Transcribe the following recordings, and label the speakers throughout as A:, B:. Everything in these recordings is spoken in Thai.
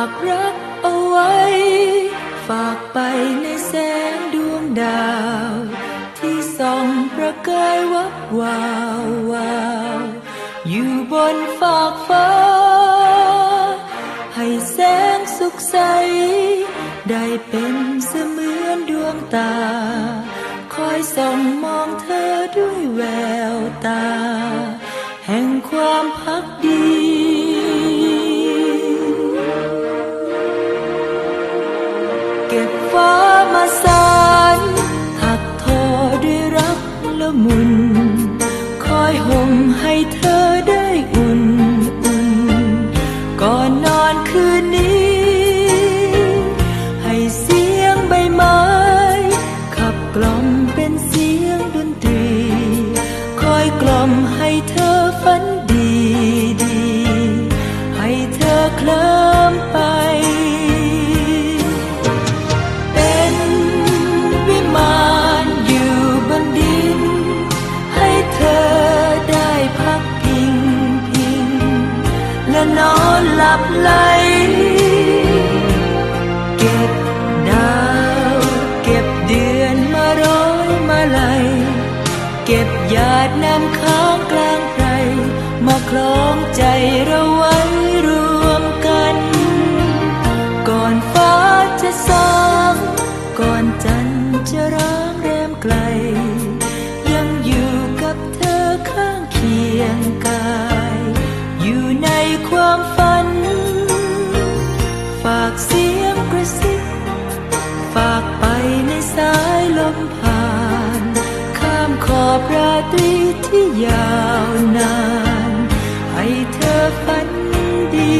A: ากรักเอาไว้ ฝากไปในแสงดวงดาว ที่ส่องประกายวับวาววาวอยู่บนฟากฟ้า ให้แสงสุขใส ได้เป็นเสมือนดวงตา คอยส่องมองเธอด้วยแววตา แห่งความพักดี ก นอนหลับไหลเก็บดาวเก็บเดือนมาร้อยมาลัยเก็บหยาดน้ำค้างกลางไพรมาคลอ อบราตรีที่ยาวนาน ให้เธอฝันดี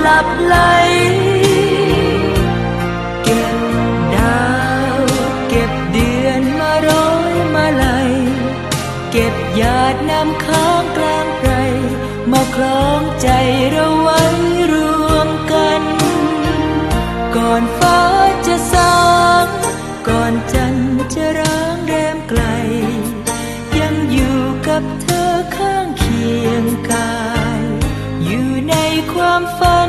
A: หลับไหลเก็บดาวเก็บเดือนมาร้อยมาไหลเก็บหยาดน้ำค้างกลางไพรมาคล้องใจเราไว้รวมกัน ก่อน I'm far